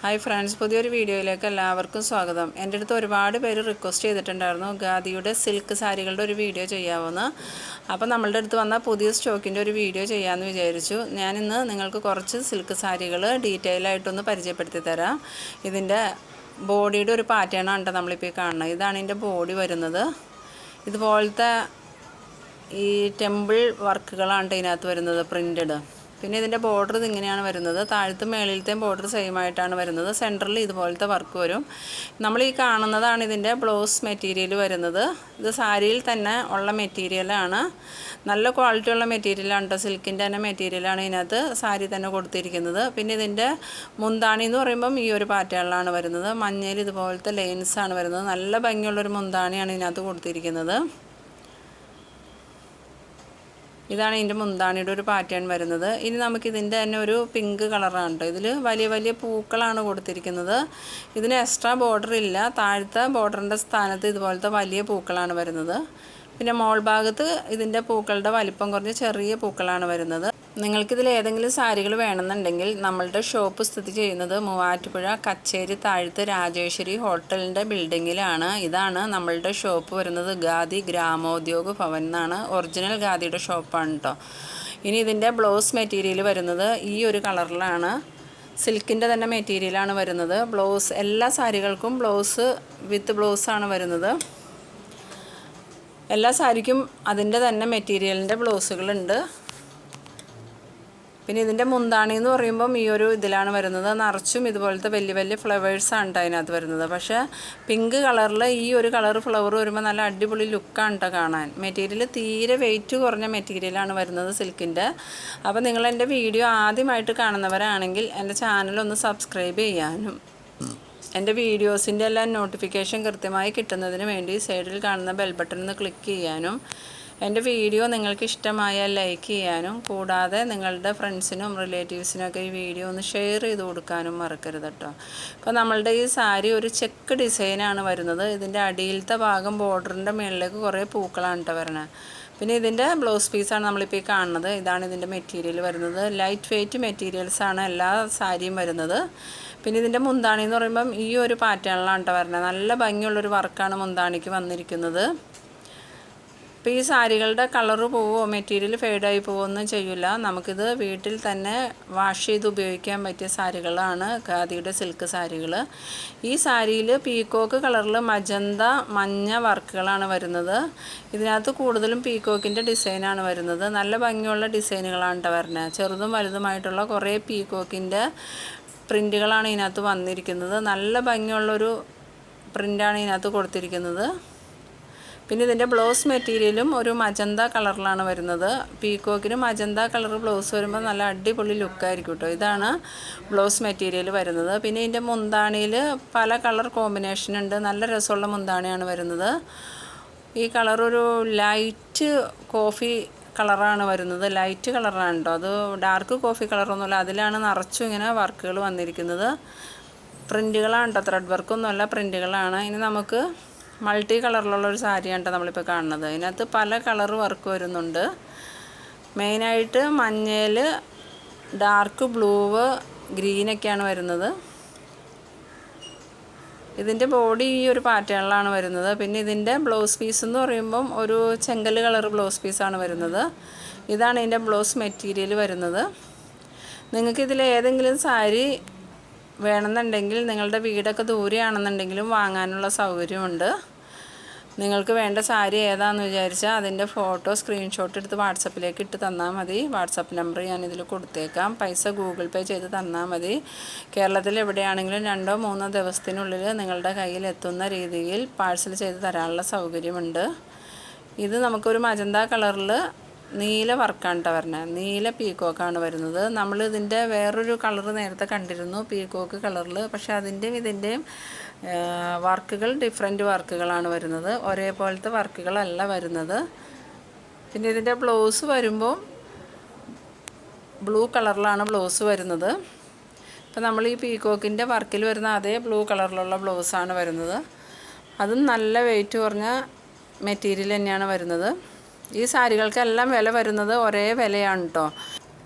Hi friends പുതിയൊരു വീഡിയോയിലേക്ക് എല്ലാവർക്കും സ്വാഗതം. എന്റെ അടുത്ത് ഒരുപാട് പേര് റിക്വസ്റ്റ് ചെയ്തിട്ടുണ്ടായിരുന്നു ഗാദിയുടെ സിൽക്ക് സാരികളുടെ ഒരു വീഡിയോ ചെയ്യാമെന്ന് അപ്പോൾ നമ്മളുടെ അടുത്ത് വന്ന പുതിയ സ്റ്റോക്കിന്റെ ഒരു വീഡിയോ ചെയ്യാമെന്ന് വിചാരിച്ചു. ഞാനിന്ന് നിങ്ങൾക്ക് കുറച്ച് സിൽക്ക് സാരികൾ ഡീറ്റെയിൽ ആയിട്ടൊന്ന് പരിചയപ്പെടുത്തി തരാം. ഇതിന്റെ ബോഡിയുടെ ഒരു പാറ്റേണാണ് കേട്ടോ നമ്മളിപ്പോൾ കാണുന്നത്. ഇതാണ് ഇതിന്റെ ബോഡി വരുന്നത്. ഇതുപോലത്തെ ഈ ടെമ്പിൾ വർക്കുകളാണ് ഇതിനകത്ത് വരുന്നത് പ്രിന്റഡ് പിന്നെ ഇതിന്റെ ബോർഡർ ഇതിങ്ങനെയാണ് വരുന്നത്. താഴത്തെ മേളിലത്തെയും ബോർഡർ സെയിം ആയിട്ടാണ് വരുന്നത്. സെന്ററിൽ ഇതുപോലത്തെ വർക്ക് വരും. നമ്മൾ ഈ കാണുന്നതാണ് ഇതിന്റെ ബ്ലൗസ് മെറ്റീരിയൽ വരുന്നത്. ഇത് സാരിയിൽ തന്നെ ഉള്ള മെറ്റീരിയലാണ് നല്ല ക്വാളിറ്റി ഉള്ള മെറ്റീരിയലാണ് കേട്ടോ സിൽക്കിന്റെ തന്നെ മെറ്റീരിയലാണ് ഇതിനകത്ത് സാരി തന്നെ കൊടുത്തിരിക്കുന്നത്. പിന്നെ ഇതിന്റെ മുന്താണി എന്ന് പറയുമ്പം ഈ ഒരു പാറ്റേണിലാണ് വരുന്നത്. മഞ്ഞയിൽ ഇതുപോലത്തെ ലെയിൻസാണ് വരുന്നത്. നല്ല ഭംഗിയുള്ളൊരു മുന്താണിയാണ് ഇതിനകത്ത് കൊടുത്തിരിക്കുന്നത്. ഇതാണ് ഇതിന്റെ മുന്താണിയുടെ ഒരു പാറ്റേൺ വരുന്നത്. ഇനി നമുക്ക് ഇതിന്റെ തന്നെ ഒരു പിങ്ക് കളറാണ് ഇതിൽ വലിയ വലിയ പൂക്കളാണ് കൊടുത്തിരിക്കുന്നത്. ഇതിന് എക്സ്ട്രാ ബോർഡർ ഇല്ല. താഴത്തെ ബോർഡറിന്റെ സ്ഥാനത്ത് ഇതുപോലത്തെ വലിയ പൂക്കളാണ് വരുന്നത്. പിന്നെ മോൾ ഭാഗത്ത് ഇതിന്റെ പൂക്കളുടെ വലിപ്പം കുറഞ്ഞ് ചെറിയ പൂക്കളാണ് വരുന്നത്. നിങ്ങൾക്കിതിൽ ഏതെങ്കിലും സാരികൾ വേണമെന്നുണ്ടെങ്കിൽ നമ്മളുടെ ഷോപ്പ് സ്ഥിതി ചെയ്യുന്നത് മൂവാറ്റുപുഴ കച്ചേരി താഴത്ത് രാജേശ്വരി ഹോട്ടലിന്റെ ബിൽഡിങ്ങിലാണ്. ഇതാണ് നമ്മളുടെ ഷോപ്പ് വരുന്നത്. ഖാദി ഗ്രാമോദ്യോഗ ഭവൻ എന്നാണ് ഒറിജിനൽ ഖാദിയുടെ ഷോപ്പാണ് കേട്ടോ ഇനി ഇതിന്റെ ബ്ലൗസ് മെറ്റീരിയൽ വരുന്നത് ഈ ഒരു കളറിലാണ്. സിൽക്കിന്റെ തന്നെ മെറ്റീരിയലാണ് വരുന്നത്. ബ്ലൗസ് എല്ലാ സാരികൾക്കും ബ്ലൗസ് വിത്ത് ബ്ലൗസാണ് വരുന്നത്. എല്ലാ സാരിക്കും അതിന്റെ തന്നെ മെറ്റീരിയലിന്റെ ബ്ലൗസുകളുണ്ട്. പിന്നെ ഇതിന്റെ മുന്താണി എന്ന് പറയുമ്പം ഈ ഒരു ഇതിലാണ് വരുന്നത്. നിറച്ചും ഇതുപോലത്തെ വലിയ വലിയ ഫ്ലവേഴ്സാണ് കേട്ടോ അതിനകത്ത് വരുന്നത്. പക്ഷേ പിങ്ക് കളറിൽ ഈ ഒരു കളർ ഫ്ലവർ വരുമ്പോൾ നല്ല അടിപൊളി ലുക്കാണ് കേട്ടോ കാണാൻ. മെറ്റീരിയൽ തീരെ വെയിറ്റ് കുറഞ്ഞ മെറ്റീരിയലാണ് വരുന്നത് സിൽക്കിന്റെ അപ്പോൾ നിങ്ങൾ എന്റെ വീഡിയോ ആദ്യമായിട്ട് കാണുന്നവരാണെങ്കിൽ എന്റെ ചാനലൊന്ന് സബ്സ്ക്രൈബ് ചെയ്യാനും. എന്റെ വീഡിയോസിന്റെ എല്ലാം നോട്ടിഫിക്കേഷൻ കൃത്യമായി കിട്ടുന്നതിന് വേണ്ടി സൈഡിൽ കാണുന്ന ബെൽ ബട്ടൺ ഒന്ന് ക്ലിക്ക് ചെയ്യാനും. എന്റെ വീഡിയോ നിങ്ങൾക്ക് ഇഷ്ടമായാൽ ലൈക്ക് ചെയ്യാനും കൂടാതെ നിങ്ങളുടെ ഫ്രണ്ട്സിനും റിലേറ്റീവ്സിനും ഒക്കെ ഈ വീഡിയോ ഒന്ന് ഷെയർ ചെയ്ത് കൊടുക്കാനും മറക്കരുത് കേട്ടോ. അപ്പോൾ നമ്മളുടെ ഈ സാരി ഒരു ചെക്ക് ഡിസൈനാണ് വരുന്നത്. ഇതിന്റെ അടിയിലത്തെ ഭാഗം ബോർഡറിന്റെ മുകളിലേക്ക് കുറേ പൂക്കളാണ് കേട്ടോ വരണത് പിന്നെ ഇതിന്റെ ബ്ലൗസ് പീസാണ് നമ്മളിപ്പോൾ ഈ കാണുന്നത്. ഇതാണ് ഇതിന്റെ മെറ്റീരിയൽ വരുന്നത്. ലൈറ്റ് വെയ്റ്റ് മെറ്റീരിയൽസാണ് എല്ലാ സാരിയും വരുന്നത്. പിന്നെ ഇതിന്റെ മുന്താണി എന്ന് പറയുമ്പം ഈ ഒരു പാറ്റേണിലാണ് കേട്ടോ വരുന്നത് നല്ല ഭംഗിയുള്ളൊരു വർക്കാണ് മുന്താണിക്ക് വന്നിരിക്കുന്നത്. അപ്പോൾ ഈ സാരികളുടെ കളറ് പോവുമോ മെറ്റീരിയൽ ഫെയ്ഡായി പോവുകയൊന്നും ചെയ്യില്ല നമുക്കിത് വീട്ടിൽ തന്നെ വാഷ് ചെയ്ത് ഉപയോഗിക്കാൻ പറ്റിയ സാരികളാണ് ഖാദിയുടെ സിൽക്ക് സാരികൾ ഈ സാരിയിൽ പീക്കോക്ക് കളറിൽ മജന്ത മഞ്ഞ വർക്കുകളാണ് വരുന്നത്. ഇതിനകത്ത് കൂടുതലും പീക്കോക്കിന്റെ ഡിസൈനാണ് വരുന്നത്. നല്ല ഭംഗിയുള്ള ഡിസൈനുകളാണ് കേട്ടോ വരുന്നത് ചെറുതും വലുതുമായിട്ടുള്ള കുറേ പീക്കോക്കിന്റെ പ്രിന്റുകളാണ് ഇതിനകത്ത് വന്നിരിക്കുന്നത്. നല്ല ഭംഗിയുള്ളൊരു പ്രിന്റാണ് ഇതിനകത്ത് കൊടുത്തിരിക്കുന്നത്. പിന്നെ ഇതിന്റെ ബ്ലൗസ് മെറ്റീരിയലും ഒരു മജന്ത കളറിലാണ് വരുന്നത്. പീക്കോക്കിന് മജന്ത കളർ ബ്ലൗസ് വരുമ്പോൾ നല്ല അടിപൊളി ലുക്കായിരിക്കും കേട്ടോ ഇതാണ് ബ്ലൗസ് മെറ്റീരിയൽ വരുന്നത്. പിന്നെ ഇതിന്റെ മുന്താണിയിൽ പല കളർ കോമ്പിനേഷൻ ഉണ്ട്. നല്ല രസമുള്ള മുന്താണിയാണ് വരുന്നത്. ഈ കളർ ഒരു ലൈറ്റ് കോഫി കളറാണ് വരുന്നത്. ലൈറ്റ് കളറാണ് കേട്ടോ അത് ഡാർക്ക് കോഫി കളറൊന്നുമില്ല. അതിലാണ് നിറച്ചും ഇങ്ങനെ വർക്കുകൾ വന്നിരിക്കുന്നത്. പ്രിന്റുകളാണ് കേട്ടോ ത്രെഡ് വർക്കൊന്നുമല്ല പ്രിന്റുകളാണ് ഇനി നമുക്ക് മൾട്ടി കളറിലുള്ള ഒരു സാരിയാണ് കേട്ടോ നമ്മളിപ്പോൾ കാണുന്നത്. അതിനകത്ത് പല കളർ വർക്ക് വരുന്നുണ്ട്. മെയിനായിട്ട് മഞ്ഞയിൽ ഡാർക്ക് ബ്ലൂവ് ഗ്രീനൊക്കെയാണ് വരുന്നത്. ഇതിന്റെ ബോഡി ഈ ഒരു പാറ്റേണിലാണ് വരുന്നത്. പിന്നെ ഇതിന്റെ ബ്ലൗസ് പീസ് എന്ന് പറയുമ്പം ഒരു ചെങ്കൽ കളർ ബ്ലൗസ് പീസാണ് വരുന്നത്. ഇതാണ് ഇതിന്റെ ബ്ലൗസ് മെറ്റീരിയൽ വരുന്നത്. നിങ്ങൾക്ക് ഇതിൽ ഏതെങ്കിലും സാരി വേണമെന്നുണ്ടെങ്കിൽ നിങ്ങളുടെ വീടൊക്കെ ദൂരെയാണെന്നുണ്ടെങ്കിലും വാങ്ങാനുള്ള സൗകര്യമുണ്ട്. നിങ്ങൾക്ക് വേണ്ട സാരി ഏതാണെന്ന് വിചാരിച്ചാൽ അതിന്റെ ഫോട്ടോ സ്ക്രീൻഷോട്ട് എടുത്ത് വാട്സപ്പിലേക്ക് ഇട്ട് തന്നാൽ മതി. വാട്സപ്പ് നമ്പർ ഞാൻ ഞാനിതിൽ കൊടുത്തേക്കാം. പൈസ ഗൂഗിൾ പേ ചെയ്ത് തന്നാൽ മതി. കേരളത്തിൽ എവിടെയാണെങ്കിലും രണ്ടോ മൂന്നോ ദിവസത്തിനുള്ളിൽ നിങ്ങളുടെ കയ്യിൽ എത്തുന്ന രീതിയിൽ പാഴ്സൽ ചെയ്ത് തരാനുള്ള സൗകര്യമുണ്ട്. ഇത് നമുക്കൊരു മജന്ത കളറിൽ നീല വർക്കാണ് കേട്ടോ വരുന്നത് നീല പീക്കോക്കാണ് വരുന്നത്. നമ്മൾ ഇതിന്റെ വേറൊരു കളർ നേരത്തെ കണ്ടിരുന്നു പീക്കോക്ക് കളറിൽ പക്ഷേ അതിന്റെയും ഇതിന്റെയും വർക്കുകൾ ഡിഫറെന്റ് വർക്കുകളാണ് വരുന്നത്. ഒരേപോലത്തെ വർക്കുകളല്ല വരുന്നത്. പിന്നെ ഇതിന്റെ ബ്ലൗസ് വരുമ്പോൾ ബ്ലൂ കളറിലാണ് ബ്ലൗസ് വരുന്നത്. ഇപ്പം നമ്മൾ ഈ പീക്കോക്കിന്റെ വർക്കിൽ വരുന്ന അതേ ബ്ലൂ കളറിലുള്ള ബ്ലൗസാണ് വരുന്നത്. അതും നല്ല വെയിറ്റ് കുറഞ്ഞ മെറ്റീരിയൽ തന്നെയാണ് വരുന്നത്. ഈ സാരികൾക്കെല്ലാം വില വരുന്നത് ഒരേ വിലയാണ് കേട്ടോ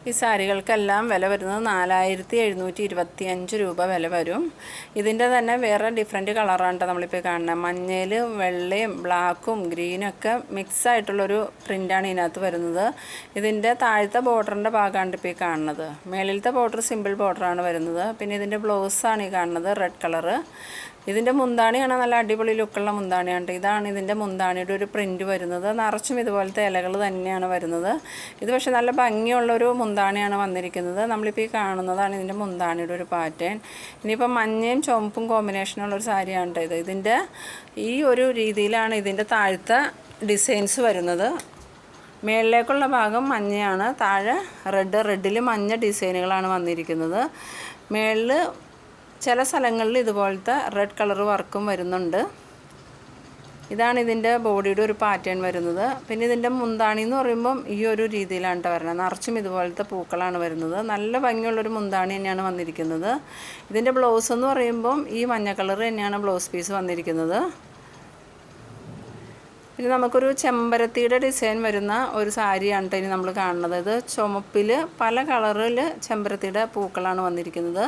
ഈ സാരികൾക്കെല്ലാം വില വരുന്നത് നാലായിരത്തി എഴുന്നൂറ്റി ഇരുപത്തി അഞ്ച് രൂപ വില വരും. ഇതിന്റെ തന്നെ വേറെ ഡിഫറെന്റ് കളറാണ് കേട്ടോ നമ്മളിപ്പോൾ കാണുന്നത് മഞ്ഞയിൽ വെള്ളയും ബ്ലാക്കും ഗ്രീനും ഒക്കെ മിക്സ് ആയിട്ടുള്ളൊരു പ്രിന്റാണ് ഇതിനകത്ത് വരുന്നത്. ഇതിന്റെ താഴത്തെ ബോർഡറിന്റെ ഭാഗമാണ് ഇപ്പോൾ ഈ കാണുന്നത്. മേളിലത്തെ ബോർഡർ സിമ്പിൾ ബോർഡറാണ് വരുന്നത്. പിന്നെ ഇതിന്റെ ബ്ലൗസാണ് ഈ കാണുന്നത് റെഡ് കളറ് ഇതിന്റെ മുന്താണിയാണ് നല്ല അടിപൊളി ലുക്കുള്ള മുന്താണിയാണ്. ഇതാണ് ഇതിന്റെ മുന്താണിയുടെ ഒരു പ്രിന്റ് വരുന്നത്. നിറച്ചും ഇതുപോലത്തെ ഇലകൾ തന്നെയാണ് വരുന്നത്. ഇത് പക്ഷേ നല്ല ഭംഗിയുള്ളൊരു മുന്താണിയാണ് വന്നിരിക്കുന്നത്. നമ്മളിപ്പോൾ ഈ കാണുന്നതാണ് ഇതിന്റെ മുന്താണിയുടെ ഒരു പാറ്റേൺ ഇനിയിപ്പോൾ മഞ്ഞയും ചുവപ്പും കോമ്പിനേഷനുള്ളൊരു സാരിയാണ് ഇത്. ഇതിന്റെ ഈ ഒരു രീതിയിലാണ് ഇതിന്റെ താഴത്തെ ഡിസൈൻസ് വരുന്നത്. മേളിലേക്കുള്ള ഭാഗം മഞ്ഞയാണ്. താഴെ റെഡ് റെഡിൽ മഞ്ഞ ഡിസൈനുകളാണ് വന്നിരിക്കുന്നത്. മേളിൽ ചില സ്ഥലങ്ങളിൽ ഇതുപോലത്തെ റെഡ് കളർ വർക്കും വരുന്നുണ്ട്. ഇതാണ് ഇതിന്റെ ബോഡിയുടെ ഒരു പാറ്റേൺ വരുന്നത്. പിന്നെ ഇതിന്റെ മുന്താണി എന്ന് പറയുമ്പം ഈ ഒരു രീതിയിലാണ് കേട്ടോ വരുന്നത് നിറച്ചും ഇതുപോലത്തെ പൂക്കളാണ് വരുന്നത്. നല്ല ഭംഗിയുള്ളൊരു മുന്താണി തന്നെയാണ് വന്നിരിക്കുന്നത്. ഇതിന്റെ ബ്ലൗസ് എന്ന് പറയുമ്പം ഈ മഞ്ഞ കളർ തന്നെയാണ് ബ്ലൗസ് പീസ് വന്നിരിക്കുന്നത്. പിന്നെ നമുക്കൊരു ചെമ്പരത്തിയുടെ ഡിസൈൻ വരുന്ന ഒരു സാരിയാണ് ട്ടോ ഇനി നമ്മൾ കാണുന്നത്. ഇത് ചുമപ്പിൽ പല കളറിൽ ചെമ്പരത്തിയുടെ പൂക്കളാണ് വന്നിരിക്കുന്നത്.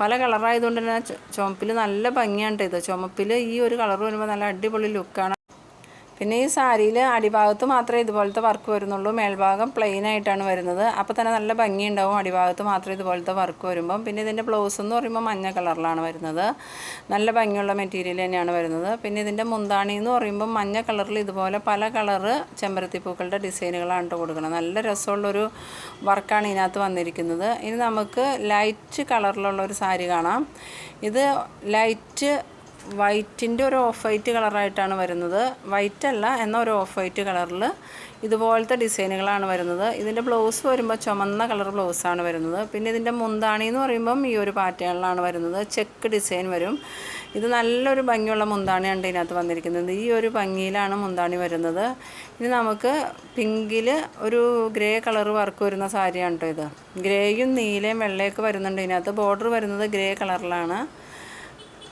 പല കളറായതുകൊണ്ട് തന്നെ ചുമപ്പിൽ നല്ല ഭംഗിയാണ് ഇത്. ചുമപ്പിൽ ഈ ഒരു കളർ വരുമ്പോൾ നല്ല അടിപൊളി ലുക്കാണ് പിന്നെ ഈ സാരിയിൽ അടിഭാഗത്ത് മാത്രമേ ഇതുപോലത്തെ വർക്ക് വരുന്നുള്ളൂ. മേൽഭാഗം പ്ലെയിൻ ആയിട്ടാണ് വരുന്നത്. അപ്പോൾ തന്നെ നല്ല ഭംഗിയുണ്ടാവും അടിഭാഗത്ത് മാത്രമേ ഇതുപോലത്തെ വർക്ക് വരുമ്പം. പിന്നെ ഇതിന്റെ ബ്ലൗസ് എന്ന് പറയുമ്പോൾ മഞ്ഞ കളറിലാണ് വരുന്നത്. നല്ല ഭംഗിയുള്ള മെറ്റീരിയൽ തന്നെയാണ് വരുന്നത്. പിന്നെ ഇതിന്റെ മുന്താണി എന്ന് പറയുമ്പോൾ മഞ്ഞ കളറിൽ ഇതുപോലെ പല കളറ് ചെമ്പരത്തിപ്പൂക്കളുടെ ഡിസൈനുകളാണ് ട്ടോ കൊടുക്കുന്നത്. നല്ല രസമുള്ളൊരു വർക്കാണ് ഇതിനകത്ത് വന്നിരിക്കുന്നത്. ഇനി നമുക്ക് ലൈറ്റ് കളറിലുള്ള ഒരു സാരി കാണാം. ഇത് ലൈറ്റ് വൈറ്റിന്റെ ഒരു ഓഫ് വൈറ്റ് കളറായിട്ടാണ് വരുന്നത്. വൈറ്റ് അല്ല എന്നാൽ ഒരു ഓഫ് വൈറ്റ് കളറിൽ ഇതുപോലത്തെ ഡിസൈനുകളാണ് വരുന്നത്. ഇതിന്റെ ബ്ലൗസ് വരുമ്പോൾ ചുമന്ന കളർ ബ്ലൗസാണ് വരുന്നത്. പിന്നെ ഇതിന്റെ മുന്താണി എന്ന് പറയുമ്പം ഈ ഒരു പാറ്റേണിലാണ് വരുന്നത്. ചെക്ക് ഡിസൈൻ വരും. ഇത് നല്ലൊരു ഭംഗിയുള്ള മുന്താണിയാണ് ഇതിനകത്ത് വന്നിരിക്കുന്നത്. ഈ ഒരു ഭംഗിയിലാണ് മുന്താണി വരുന്നത്. ഇനി നമുക്ക് പിങ്കിൽ ഒരു ഗ്രേ കളർ വർക്ക് വരുന്ന സാരിയാണ് കേട്ടോ ഇത്. ഗ്രേയും നീലയും വെള്ളയൊക്കെ വരുന്നുണ്ട് ഇതിനകത്ത്. ബോർഡർ വരുന്നത് ഗ്രേ കളറിലാണ്.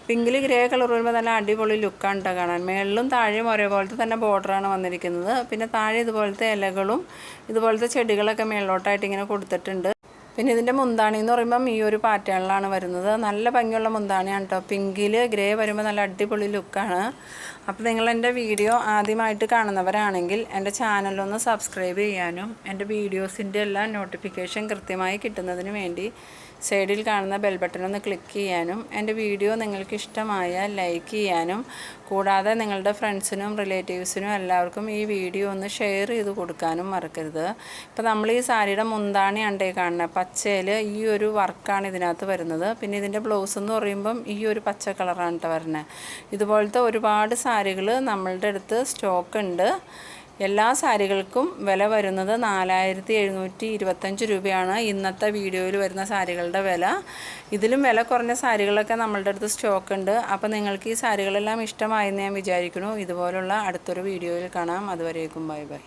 പിങ്കിൽ ഗ്രേ കളർ വരുമ്പോൾ നല്ല അടിപൊളി ലുക്കാണ് കേട്ടോ കാണാൻ. മേളിലും താഴെയും ഒരേപോലത്തെ തന്നെ ബോർഡറാണ് വന്നിരിക്കുന്നത്. പിന്നെ താഴെ ഇതുപോലത്തെ ഇലകളും ഇതുപോലത്തെ ചെടികളൊക്കെ മേളിലോട്ടായിട്ട് ഇങ്ങനെ കൊടുത്തിട്ടുണ്ട്. പിന്നെ ഇതിന്റെ മുന്താണി എന്ന് പറയുമ്പം ഈ ഒരു പാറ്റേണിലാണ് വരുന്നത്. നല്ല ഭംഗിയുള്ള മുന്താണിയാണ് കേട്ടോ പിങ്കിൽ ഗ്രേ വരുമ്പോൾ നല്ല അടിപൊളി ലുക്കാണ് അപ്പോൾ നിങ്ങൾ എന്റെ വീഡിയോ ആദ്യമായിട്ട് കാണുന്നവരാണെങ്കിൽ എന്റെ ചാനലൊന്ന് സബ്സ്ക്രൈബ് ചെയ്യാനും എന്റെ വീഡിയോസിന്റെ എല്ലാ നോട്ടിഫിക്കേഷൻ കൃത്യമായി കിട്ടുന്നതിന് വേണ്ടി സൈഡിൽ കാണുന്ന ബെൽ ബട്ടൺ ഒന്ന് ക്ലിക്ക് ചെയ്യാനും എന്റെ വീഡിയോ നിങ്ങൾക്ക് ഇഷ്ടമായാൽ ലൈക്ക് ചെയ്യാനും കൂടാതെ നിങ്ങളുടെ ഫ്രണ്ട്സിനും റിലേറ്റീവ്സിനും എല്ലാവർക്കും ഈ വീഡിയോ ഒന്ന് ഷെയർ ചെയ്ത് കൊടുക്കാനും മറക്കരുത്. ഇപ്പോൾ നമ്മൾ ഈ സാരിയുടെ മുന്താണി അണ്ടേ കാണുന്നത് പച്ചയിൽ ഈ ഒരു വർക്കാണ് ഇതിനകത്ത് വരുന്നത്. പിന്നെ ഇതിന്റെ ബ്ലൗസ് എന്ന് പറയുമ്പം ഈ ഒരു പച്ച കളറാണ് കേട്ടോ വരുന്നത് ഇതുപോലത്തെ ഒരുപാട് സാരികൾ നമ്മളുടെ അടുത്ത് സ്റ്റോക്ക് ഉണ്ട്. എല്ലാ സാരികൾക്കും വില വരുന്നത് നാലായിരത്തി എഴുന്നൂറ്റി ഇരുപത്തഞ്ച് രൂപയാണ്. ഇന്നത്തെ വീഡിയോയിൽ വരുന്ന സാരികളുടെ വില. ഇതിലും വില കുറഞ്ഞ സാരികളൊക്കെ നമ്മളുടെ അടുത്ത് സ്റ്റോക്ക് ഉണ്ട്. അപ്പോൾ നിങ്ങൾക്ക് ഈ സാരികളെല്ലാം ഇഷ്ടമായെന്ന് ഞാൻ വിചാരിക്കുന്നു. ഇതുപോലുള്ള അടുത്തൊരു വീഡിയോയിൽ കാണാം. അതുവരേക്കും ബൈ ബൈ.